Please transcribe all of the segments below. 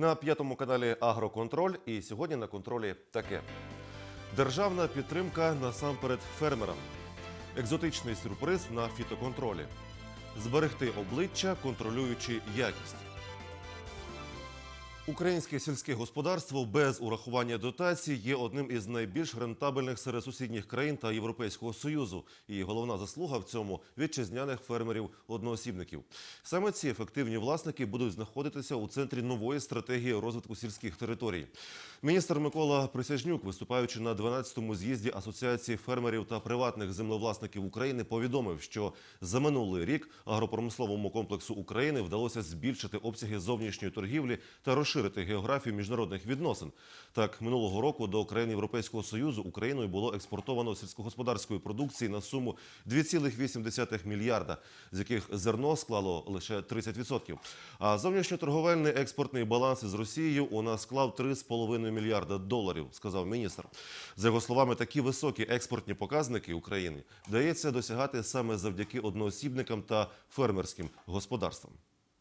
На п'ятому каналі Агроконтроль і сьогодні на контролі таке: державна підтримка насамперед фермерам, екзотичний сюрприз на фітоконтролі, зберегти обличчя, контролюючи якість. Українське сільське господарство без урахування дотацій є одним із найбільш рентабельних серед сусідніх країн та Європейського союзу. І головна заслуга в цьому вітчизняних фермерів-одноосібників. Саме ці ефективні власники будуть знаходитися у центрі нової стратегії розвитку сільських територій. Міністр Микола Присяжнюк, виступаючи на 12-му з'їзді Асоціації фермерів та приватних землевласників України, повідомив, що за минулий рік агропромисловому комплексу України вдалося збільшити обсяги зовнішньої торгівлі та розширити географію міжнародних відносин. Так, минулого року до країн Європейського союзу Україною було експортовано сільськогосподарської продукції на суму 2,8 мільярда, з яких зерно склало лише 30%. А зовнішньоторговельний експортний баланс із Росією у нас склав 3,5 мільярда доларів, сказав міністр. За його словами, такі високі експортні показники України вдається досягати саме завдяки одноосібникам та фермерським господарствам.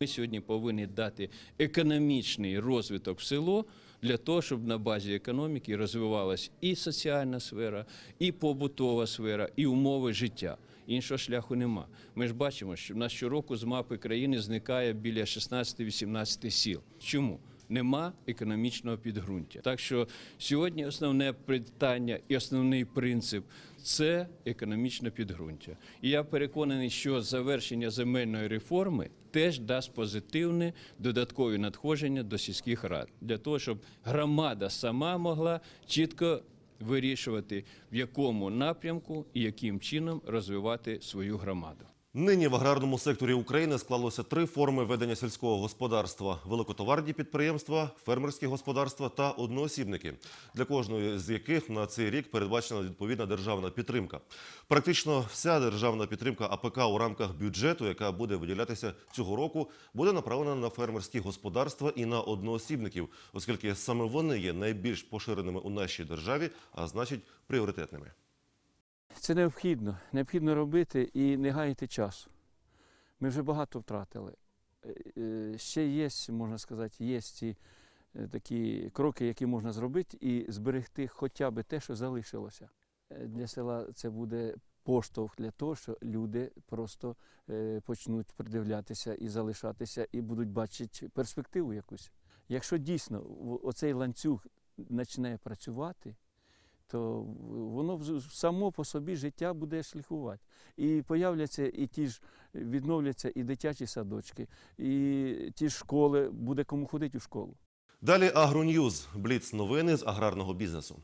Ми сьогодні повинні дати економічний розвиток в село для того, щоб на базі економіки розвивалась і соціальна сфера, і побутова сфера, і умови життя. Іншого шляху нема. Ми ж бачимо, що в нас щороку з мапи країни зникає біля 16-18 сіл. Чому? Нема економічного підґрунтя. Так що сьогодні основне питання і основний принцип це економічне підґрунтя. І я переконаний, що завершення земельної реформи теж дасть позитивне додаткові надходження до сільських рад для того, щоб громада сама могла чітко вирішувати, в якому напрямку і яким чином розвивати свою громаду. Нині в аграрному секторі України склалося три форми ведення сільського господарства: великотоварні підприємства, фермерські господарства та одноосібники, для кожної з яких на цей рік передбачена відповідна державна підтримка. Практично вся державна підтримка АПК у рамках бюджету, яка буде виділятися цього року, буде направлена на фермерські господарства і на одноосібників, оскільки саме вони є найбільш поширеними у нашій державі, а значить пріоритетними. Це необхідно. Необхідно робити і не гаяти часу. Ми вже багато втратили. Е, е, Ще є, можна сказати, є ці е, такі кроки, які можна зробити, і зберегти хоча б те, що залишилося. Для села це буде поштовх для того, що люди просто почнуть придивлятися і залишатися, і будуть бачити перспективу якусь. Якщо дійсно оцей ланцюг почне працювати, то воно само по собі життя буде шліхувати. І появляться і ті ж відновляться і дитячі садочки, і ті ж школи, буде кому ходити у школу. Далі Агроньюз – бліц новини з аграрного бізнесу.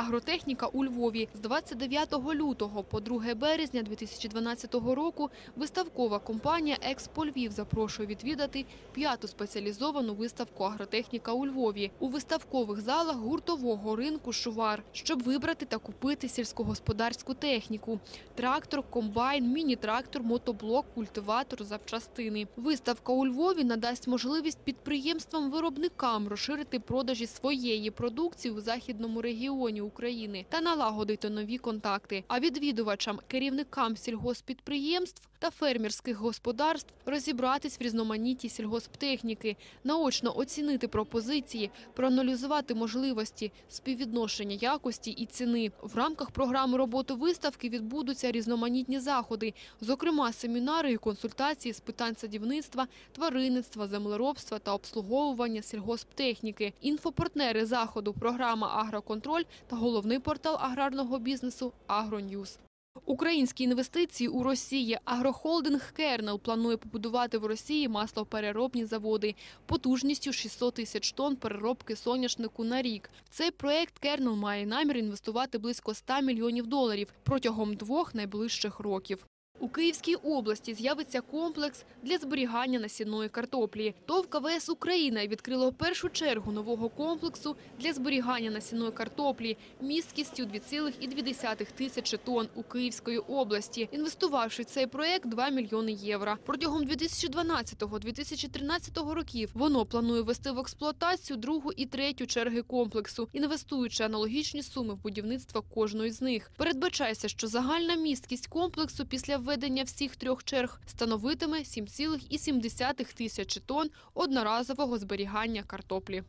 Агротехніка у Львові з 29 лютого по 2 березня 2012 року виставкова компанія «Експо Львів» запрошує відвідати п'яту спеціалізовану виставку «Агротехніка у Львові» у виставкових залах гуртового ринку «Шувар», щоб вибрати та купити сільськогосподарську техніку – трактор, комбайн, міні-трактор, мотоблок, культиватор, запчастини. Виставка у Львові надасть можливість підприємствам-виробникам розширити продажі своєї продукції у західному регіоні України та налагодити нові контакти. А відвідувачам, керівникам сільгоспідприємств та фермерських господарств розібратись в різноманітній сільгосптехніки, наочно оцінити пропозиції, проаналізувати можливості співвідношення якості і ціни. В рамках програми роботи виставки відбудуться різноманітні заходи, зокрема семінари і консультації з питань садівництва, тваринництва, землеробства та обслуговування сільгосптехніки. Інфопартнери заходу програма Агроконтроль та головний портал аграрного бізнесу Агроньюз. Українські інвестиції у Росії. Агрохолдинг «Кернел» планує побудувати в Росії маслопереробні заводи потужністю 600 тисяч тонн переробки соняшнику на рік. Цей проект «Кернел» має намір інвестувати близько 100 мільйонів доларів протягом двох найближчих років. У Київській області з'явиться комплекс для зберігання насінної картоплі. ТОВ КВС Україна відкрило першу чергу нового комплексу для зберігання насінної картоплі місткістю 2,2 тисячі тонн у Київської області, інвестувавши в цей проект 2 мільйони євро. Протягом 2012-2013 років воно планує ввести в експлуатацію другу і третю черги комплексу, інвестуючи аналогічні суми в будівництво кожної з них. Передбачається, що загальна місткість комплексу після введення всіх трьох черг становитиме 7,7 тисячі тонн одноразового зберігання картоплі.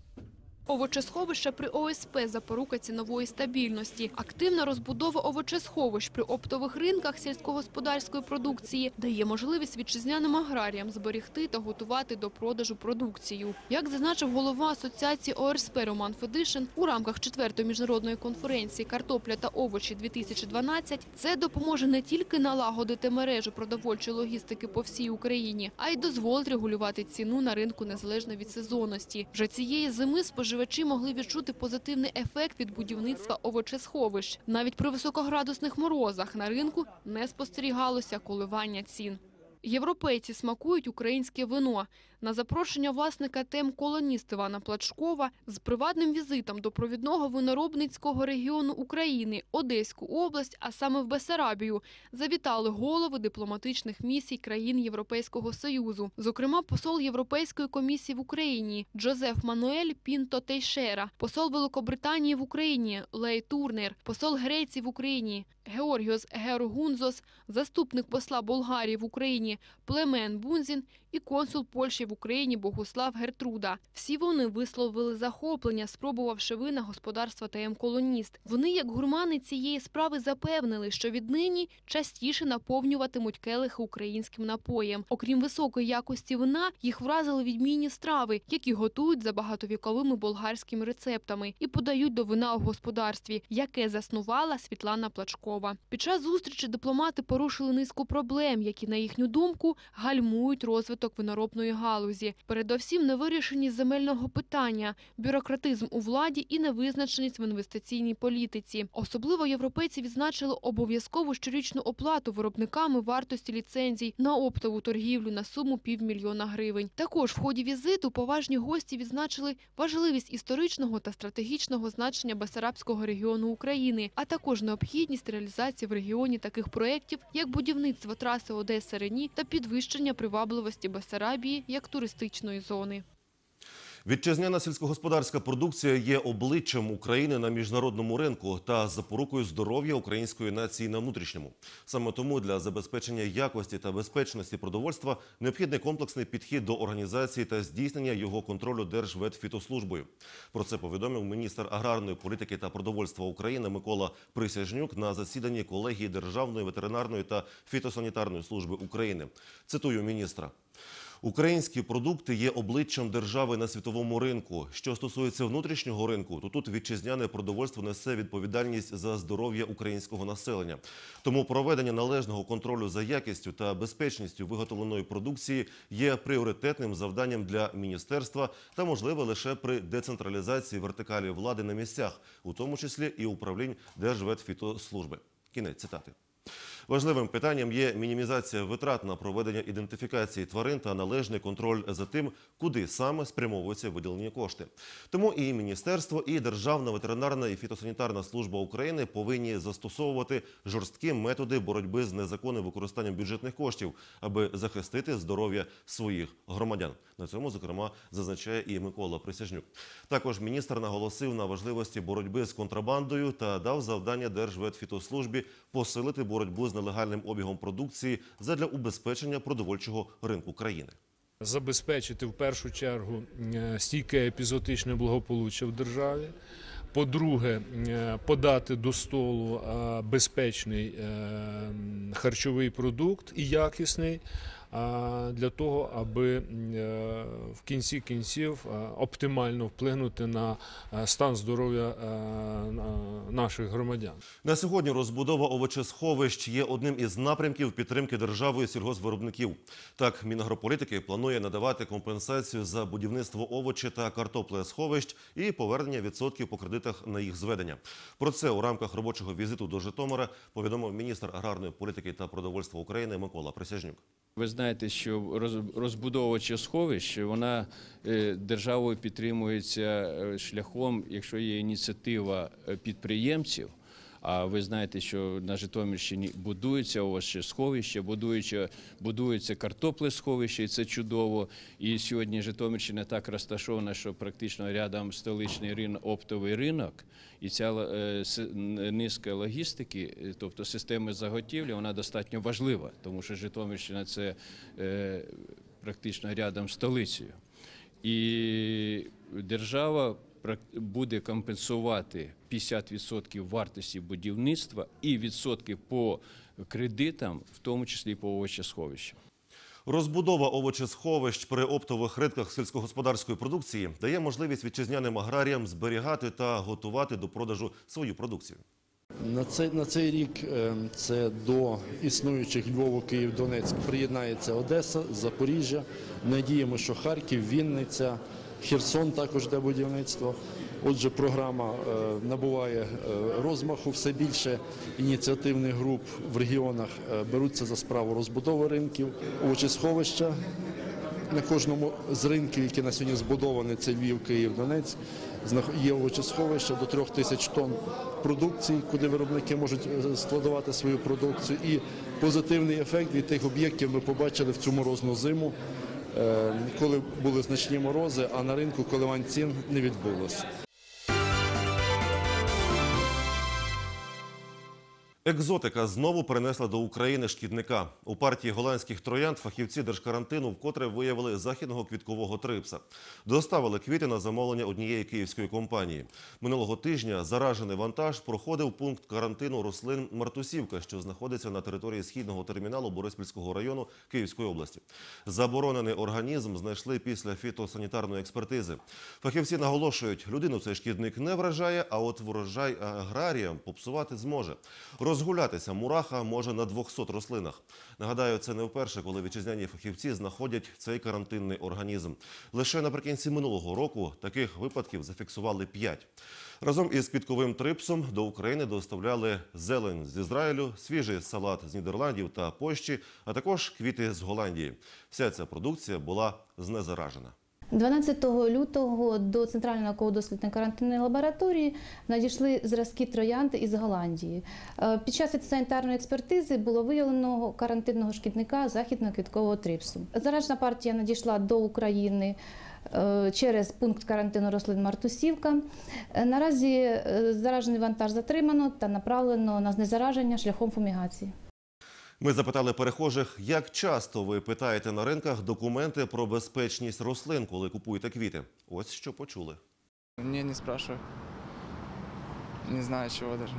Овочесховища при ОСП – запорука цінової стабільності. Активна розбудова овочесховищ при оптових ринках сільськогосподарської продукції дає можливість вітчизняним аграріям зберегти та готувати до продажу продукцію. Як зазначив голова Асоціації ОРСП Роман Федишин, у рамках четвертої міжнародної конференції «Картопля та овочі-2012» це допоможе не тільки налагодити мережу продовольчої логістики по всій Україні, а й дозволить регулювати ціну на ринку незалежно від сезонності. Вже цієї зими споживачі могли відчути позитивний ефект від будівництва овочесховищ. Навіть при високоградусних морозах на ринку не спостерігалося коливання цін. Європейці смакують українське вино. На запрошення власника тем колоніст Івана Плачкова з приватним візитом до провідного виноробницького регіону України, Одеську область, а саме в Бесарабію, завітали голови дипломатичних місій країн Європейського Союзу. Зокрема, посол Європейської комісії в Україні Джозеф Мануель Пінто Тейшера, посол Великобританії в Україні Лей Турнер, посол Греції в Україні Георгіос Георгунзос, заступник посла Болгарії в Україні Племен Бунзін і консул Польщі в Україні Богуслав Гертруда. Всі вони висловили захоплення, спробувавши вина господарства ТМ «Колоніст». Вони, як гурмани цієї справи, запевнили, що віднині частіше наповнюватимуть келихи українським напоєм. Окрім високої якості вина, їх вразили відмінні страви, які готують за багатовіковими болгарськими рецептами і подають до вина у господарстві, яке заснувала Світлана Плачкова. Під час зустрічі дипломати порушили низку проблем, які, на їхню думку, гальмують розвиток виноробної галузі. Передовсім невирішеність земельного питання, бюрократизм у владі і невизначеність в інвестиційній політиці. Особливо європейці відзначили обов'язкову щорічну оплату виробниками вартості ліцензій на оптову торгівлю на суму півмільйона гривень. Також в ході візиту поважні гості відзначили важливість історичного та стратегічного значення Басарабського регіону України, а також необхідність реалізації в регіоні таких проєктів, як будівництво траси Одеса-Рені та підвищення привабливості Басарабії як туристичної зони. Вітчизняна сільськогосподарська продукція є обличчям України на міжнародному ринку та запорукою здоров'я української нації на внутрішньому. Саме тому для забезпечення якості та безпечності продовольства необхідний комплексний підхід до організації та здійснення його контролю Держветфітослужбою. Про це повідомив міністр аграрної політики та продовольства України Микола Присяжнюк на засіданні колегії Державної ветеринарної та фітосанітарної служби України. Цитую міністра. Українські продукти є обличчям держави на світовому ринку. Що стосується внутрішнього ринку, то тут вітчизняне продовольство несе відповідальність за здоров'я українського населення. Тому проведення належного контролю за якістю та безпечністю виготовленої продукції є пріоритетним завданням для міністерства та можливе лише при децентралізації вертикалі влади на місцях, у тому числі і управлінь Держветфітослужби. Кінець цитати. Важливим питанням є мінімізація витрат на проведення ідентифікації тварин та належний контроль за тим, куди саме спрямовуються виділені кошти. Тому і міністерство, і Державна ветеринарна і фітосанітарна служба України повинні застосовувати жорсткі методи боротьби з незаконним використанням бюджетних коштів, аби захистити здоров'я своїх громадян. На цьому, зокрема, зазначає і Микола Присяжнюк. Також міністр наголосив на важливості боротьби з контрабандою та дав завдання Держветфітослужбі посилити боротьбу з нелегальним обігом продукції задля убезпечення продовольчого ринку країни. забезпечити в першу чергу е, стійке епізотичне благополуччя в державі. По-друге, е, подати до столу е, безпечний харчовий продукт і якісний для того, аби е, в кінці кінців е, оптимально вплинути на е, стан здоров'я наших громадян. На сьогодні розбудова овочесховищ є одним із напрямків підтримки державою сільгоспвиробників. Так, Мінагрополітики планує надавати компенсацію за будівництво овочі та картоплесховищ і повернення відсотків по кредитах на їх зведення. Про це у рамках робочого візиту до Житомира повідомив міністр аграрної політики та продовольства України Микола Присяжнюк. Знаєте, що роз- розбудова сховищ вона е, державою підтримується е, шляхом, якщо є ініціатива е, підприємців, А ви знаєте, що на Житомирщині будується овощесховище, будується, будується картоплесховище, і це чудово. І сьогодні Житомирщина так розташована, що практично рядом столичний ринок, оптовий ринок, і ця е, низка логістики, е, тобто системи заготівлі, вона достатньо важлива, тому що Житомирщина це е, практично рядом з столицею. І держава буде компенсувати 50% вартості будівництва і відсотки по кредитам, в тому числі по овочесховищам. Розбудова овочесховищ при оптових ринках сільськогосподарської продукції дає можливість вітчизняним аграріям зберігати та готувати до продажу свою продукцію. На цей, на цей рік е, це до існуючих Львову, Київ, Донецьк приєднається Одеса, Запоріжжя. Надіємо, що Харків, Вінниця, Херсон також де будівництво. Отже, програма е, набуває е, розмаху. Все більше ініціативних груп в регіонах е, беруться за справу розбудови ринків, овочесховища. На кожному з ринків, які на сьогодні збудовані, це Львів, Київ, Донецьк, знах- є овочесховища до трьох тисяч тонн продукції, куди виробники можуть складувати свою продукцію. І позитивний ефект від тих об'єктів ми побачили в цю морозну зиму, коли були значні морози, а на ринку коливань цін не відбулося. Екзотика знову принесла до України шкідника. У партії голландських троянд фахівці держкарантину вкотре виявили західного квіткового трипса. Доставили квіти на замовлення однієї київської компанії. Минулого тижня заражений вантаж проходив пункт карантину рослин Мартусівка, що знаходиться на території східного терміналу Бориспільського району Київської області. Заборонений організм знайшли після фітосанітарної експертизи. Фахівці наголошують, людину цей шкідник не вражає, а от врожай аграріям попсувати зможе. Розгулятися мураха може на 200 рослинах. Нагадаю, це не вперше, коли вітчизняні фахівці знаходять цей карантинний організм. Лише наприкінці минулого року таких випадків зафіксували 5. Разом із квітковим трипсом до України доставляли зелень з Ізраїлю, свіжий салат з Нідерландів та Польщі, а також квіти з Голландії. Вся ця продукція була знезаражена. 12 лютого до Центральної науково-дослідної карантинної лабораторії надійшли зразки троянди із Голландії. Е, Під час санітарної експертизи було виявлено карантинного шкідника західного квіткового трипсу. Заражена партія надійшла до України. е, Через пункт карантину рослин Мартусівка. Е, Наразі заражений вантаж затримано та направлено на знезараження шляхом фумігації. Ми запитали перехожих, як часто ви питаєте на ринках документи про безпечність рослин, коли купуєте квіти. Ось що почули. Не, не спрашиваю. Не знаю чого даже.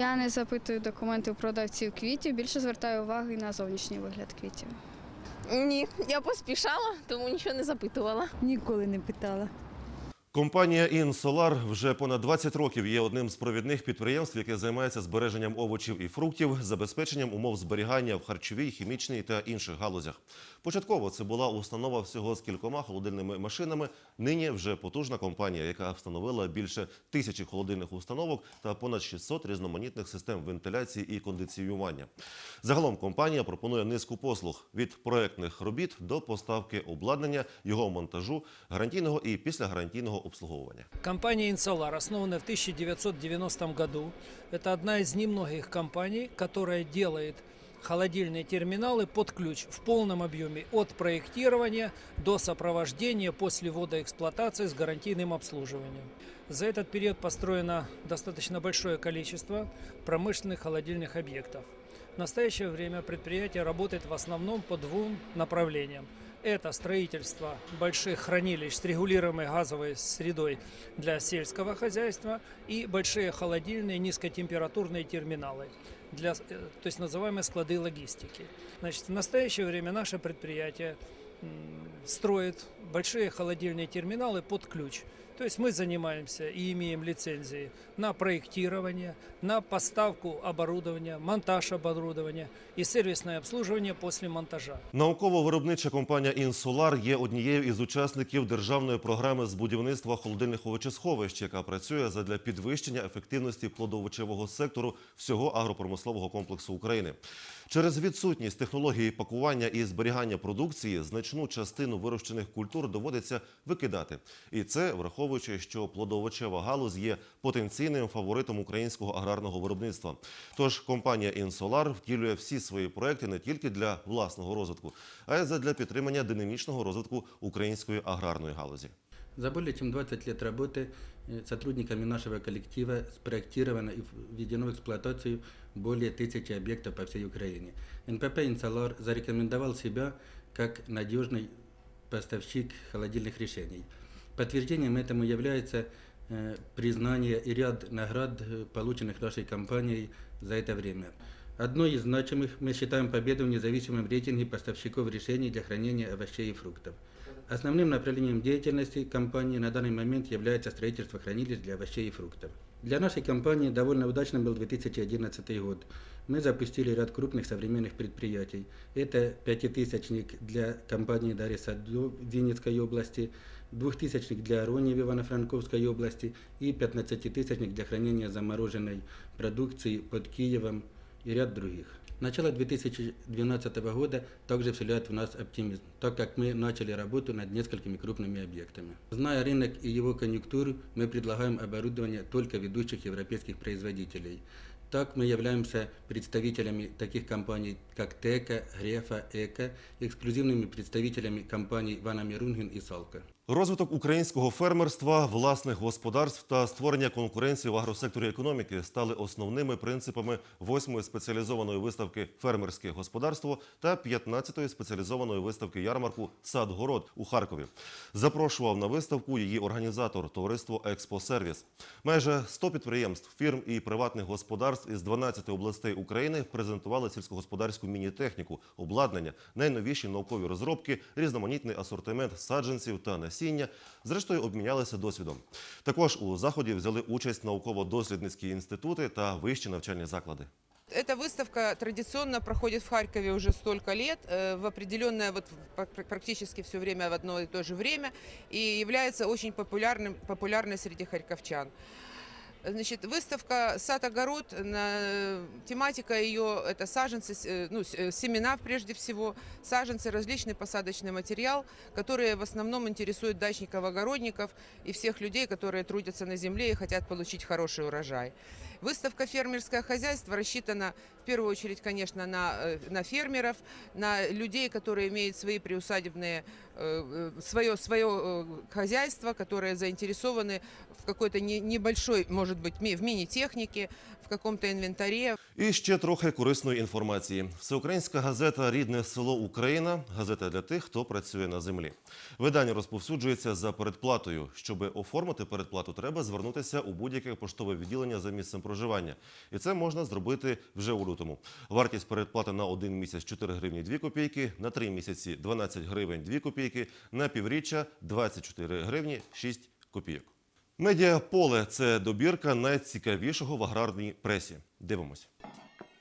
Я не запитую документи у продавців квітів, більше звертаю уваги на зовнішній вигляд квітів. Ні, я поспішала, тому нічого не запитувала. Ніколи не питала. Компанія «Інсолар» вже понад 20 років є одним з провідних підприємств, яке займається збереженням овочів і фруктів, забезпеченням умов зберігання в харчовій, хімічній та інших галузях. Початково це була установа всього з кількома холодильними машинами. Нині вже потужна компанія, яка встановила більше тисячі холодильних установок та понад 600 різноманітних систем вентиляції і кондиціювання. Загалом компанія пропонує низку послуг від проектних робіт до поставки обладнання, його монтажу, гарантійного і післягарантійного обслуговування. Компания «Инсолар», основана в 1990 году, это одна из немногих компаний, которая делает холодильные терминалы под ключ в полном объеме от проектирования до сопровождения после ввода эксплуатации с гарантийным обслуживанием. За этот период построено достаточно большое количество промышленных холодильных объектов. В настоящее время предприятие работает в основном по двум направлениям. Это строительство больших хранилищ с регулируемой газовой средой для сельского хозяйства и большие холодильные низкотемпературные терминалы, для, э, то есть называемые склады логистики. Значит, в настоящее время наше предприятие м, строит большие холодильные терминалы под ключ. то есть мы занимаемся и имеем лицензии на проектирование, на поставку оборудования, монтаж оборудования и сервисное обслуживание после монтажа. Науково-виробнича компанія «Інсолар» є однією із учасників державної програми з будівництва холодильних овочесховищ, яка працює задля підвищення ефективності плодоовочевого сектору всього агропромислового комплексу України. Через відсутність технології пакування і зберігання продукції значну частину вирощених культур доводиться викидати. І це враховує враховуючи, що плодовочева галузь є потенційним фаворитом українського аграрного виробництва. Тож компанія «Інсолар» втілює всі свої проекти не тільки для власного розвитку, а й задля підтримання динамічного розвитку української аграрної галузі. За более чем 20 лет работы э, сотрудниками нашего коллектива спроектировано и введено в эксплуатацию Более тысячи объектов по всей Украине. НПП «Инсолар» зарекомендовал себя как надежный поставщик холодильных решений. Подтверждением этому является э, признание и ряд наград, э, полученных нашей компанией за это время. Одной из значимых мы считаем победу в независимом рейтинге поставщиков решений для хранения овощей и фруктов. Основным направлением деятельности компании на данный момент является строительство хранилищ для овощей и фруктов. Для нашей компании довольно удачным был 2011 год. Мы запустили ряд крупных современных предприятий. Это пятитысячник для компании Дарья Садо в Винницкой области, двухтысячник для Арони в Ивано-Франковской области и пятнадцатитысячник для хранения замороженной продукции под Киевом и ряд других. Начало 2012 года также вселяет в нас оптимизм, так как мы начали работу над несколькими крупными объектами. Зная рынок и его конъюнктуру, мы предлагаем оборудование только ведущих европейских производителей. Так мы являемся представителями таких компаний, как Тека, Грефа, Эко, эксклюзивными представителями компаний Вана Мирунген и Салка. Розвиток українського фермерства, власних господарств та створення конкуренції в агросекторі економіки стали основними принципами восьмої спеціалізованої виставки Фермерське господарство та 15-ї спеціалізованої виставки ярмарку Сад-город у Харкові. Запрошував на виставку її організатор товариство Експосервіс. Майже 100 підприємств, фірм і приватних господарств із 12 областей України презентували сільськогосподарську міні-техніку, обладнання, найновіші наукові розробки, різноманітний асортимент саджанців та насіння Зрештою, обмінялися досвідом. Також у заході взяли участь науково-дослідницькі інститути та вищі навчальні заклади. Эта выставка традиционно проходит в Харькове уже столько лет, э, в определенное, вот в- пр- практически все время в одно и то же время, и является очень популярным, популярной среди харьковчан. Значит, выставка «Сад-огород», тематика ее – это саженцы, э, ну, э, семена прежде всего, саженцы, различный посадочный материал, которые в основном интересуют дачников, огородников и всех людей, которые трудятся на земле и хотят получить хороший урожай. Выставка «Фермерское хозяйство» рассчитана в первую очередь, конечно, на, э, на фермеров, на людей, которые имеют свои приусадебные, свое, свое э, хозяйство, которые заинтересованы в какой-то не- небольшой, может быть, ми- в мини-технике, в каком-то инвентаре, І ще трохи корисної інформації. Всеукраїнська газета Рідне село Україна газета для тих, хто працює на землі. Видання розповсюджується за передплатою. Щоб оформити передплату, треба звернутися у будь-яке поштове відділення за місцем проживання. І це можна зробити вже у лютому. Вартість передплати на один місяць 4 гривні 2 копійки, на 3 місяці 12 гривень 2 копійки, на півріччя 24 гривні 6 копійок. Медіаполе це добірка найцікавішого в аграрній пресі. Дивимось.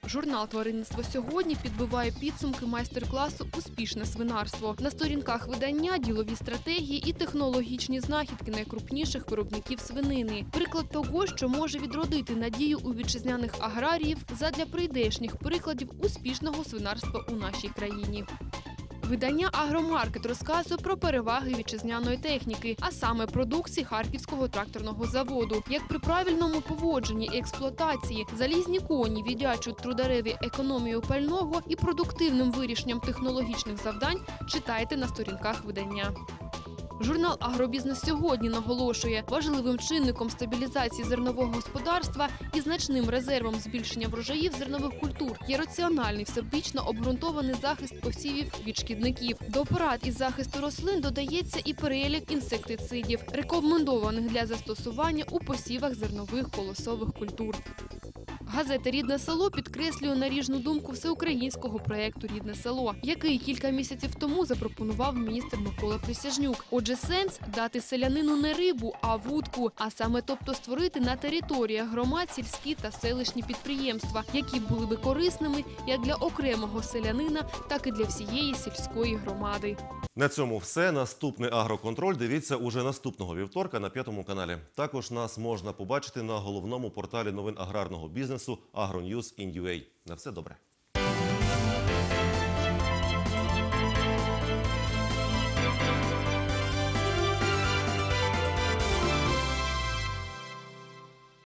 Журнал Тваринництво сьогодні підбиває підсумки майстер-класу Успішне свинарство. На сторінках видання ділові стратегії і технологічні знахідки найкрупніших виробників свинини. Приклад того, що може відродити надію у вітчизняних аграріїв задля прийдешніх прикладів успішного свинарства у нашій країні. Видання Агромаркет розказує про переваги вітчизняної техніки, а саме продукції Харківського тракторного заводу. Як при правильному поводженні і експлуатації залізні коні віддячують трудареві економію пального і продуктивним вирішенням технологічних завдань читайте на сторінках видання. Журнал Агробізнес сьогодні наголошує, важливим чинником стабілізації зернового господарства і значним резервом збільшення врожаїв зернових культур є раціональний всебічно обґрунтований захист посівів від шкідників. До порад із захисту рослин додається і перелік інсектицидів, рекомендованих для застосування у посівах зернових колосових культур. Газета Рідне село підкреслює наріжну думку всеукраїнського проєкту Рідне село, який кілька місяців тому запропонував міністр Микола Присяжнюк. Отже, сенс дати селянину не рибу, а вудку, а саме тобто створити на територіях громад сільські та селищні підприємства, які були би корисними як для окремого селянина, так і для всієї сільської громади. На цьому все. Наступний агроконтроль дивіться уже наступного вівторка на п'ятому каналі. Також нас можна побачити на головному порталі новин аграрного бізнесу AgroNews in UA. На все добре.